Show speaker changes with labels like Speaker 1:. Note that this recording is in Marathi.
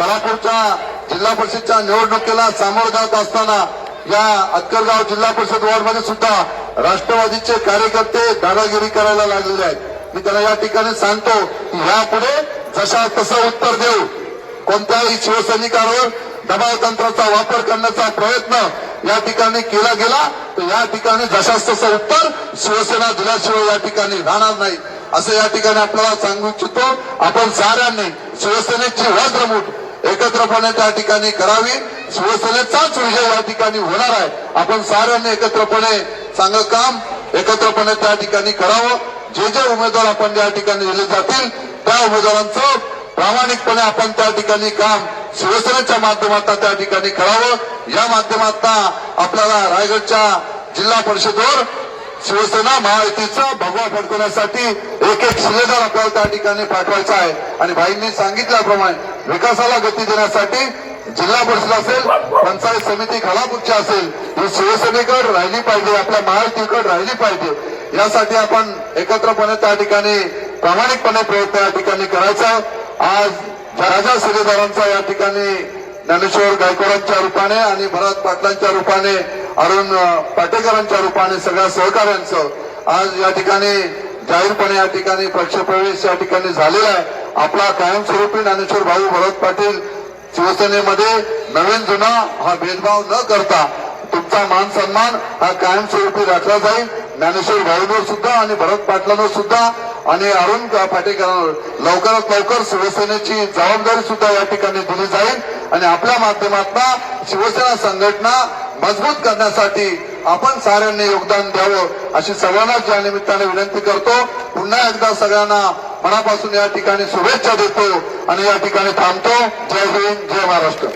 Speaker 1: सोलापूरच्या जिल्हा परिषदच्या निवडणुकीला सामोरं जात असताना या अक्कलगाव जिल्हा परिषद वॉर्डमध्ये सुद्धा राष्ट्रवादीचे कार्यकर्ते दादागिरी करायला लागलेले आहेत. मी त्यांना या ठिकाणी सांगतो की यापुढे जशा तसं उत्तर देऊ. कोणत्याही शिवसैनिकावर दबाव तंत्राचा वापर करण्याचा प्रयत्न या ठिकाणी केला गेला तर या ठिकाणी जशास तसं उत्तर शिवसेना दिल्याशिवाय या ठिकाणी राहणार नाही. असं या ठिकाणी आपल्याला सांगू इच्छितो. आपण साऱ्यांनी शिवसेनेची वज्रमूठ एकत्रपणे त्या ठिकाणी करावी. शिवसेनेचाच विजय या ठिकाणी होणार आहे. आपण साऱ्यांनी एकत्रपणे चांगलं काम एकत्रपणे त्या ठिकाणी करावं. जे जे उमेदवार आपण ज्या ठिकाणी दिले जातील त्या उमेदवारांचं प्रामाणिकपणे आपण त्या ठिकाणी काम शिवसेनेच्या माध्यमातून त्या ठिकाणी करावं. या माध्यमातून आपल्याला रायगडच्या जिल्हा परिषदेवर शिवसेना महायुतीचा भगवा फडकवण्यासाठी एक एक शिलेदार आपल्याला त्या ठिकाणी पाठवायचा आहे. आणि भाईंनी सांगितल्याप्रमाणे विकासाला गती देण्यासाठी जिल्हा परिषद असेल पंचायत समिती खालापूरची असेल ही शिवसेनेकडे राहिली पाहिजे आपल्या महायुतीकडे राहिली पाहिजे. यासाठी आपण एकत्रपणे त्या ठिकाणी प्रामाणिकपणे प्रयत्न या ठिकाणी करायचा आज राजा शिलेदारांचा या ठिकाणी ज्ञानेश्वर गायकवाडांच्या रूपाने आणि भरत पाटलांच्या रूपाने अरुण पाटेकरांच्या रूपाने सगळ्या सहकाऱ्यांचं आज या ठिकाणी जाहीरपणे या ठिकाणी पक्षप्रवेश या ठिकाणी झालेला आहे. आपला कायमस्वरूपी ज्ञानेश्वर भाऊ भरत पाटील शिवसेनेमध्ये नवीन जुना हा भेदभाव न करता तुमचा मान सन्मान हा कायमस्वरूपी राखला जाईल. ज्ञानेश्वर भाऊंवर सुद्धा आणि भरत पाटलांवर सुद्धा आणि अरुण पाटेकरांवर लवकरात लवकर शिवसेनेची जबाबदारी सुद्धा या ठिकाणी दिली जाईल. आणि आपल्या माध्यमातून शिवसेना संघटना मजबूत करण्यासाठी आपण साऱ्यांनी योगदान द्यावं अशी सर्वांनाच या निमित्ताने विनंती करतो. पुन्हा एकदा सगळ्यांना मनापासून या ठिकाणी शुभेच्छा देतो आणि या ठिकाणी थांबतो. जय हिंद जय महाराष्ट्र.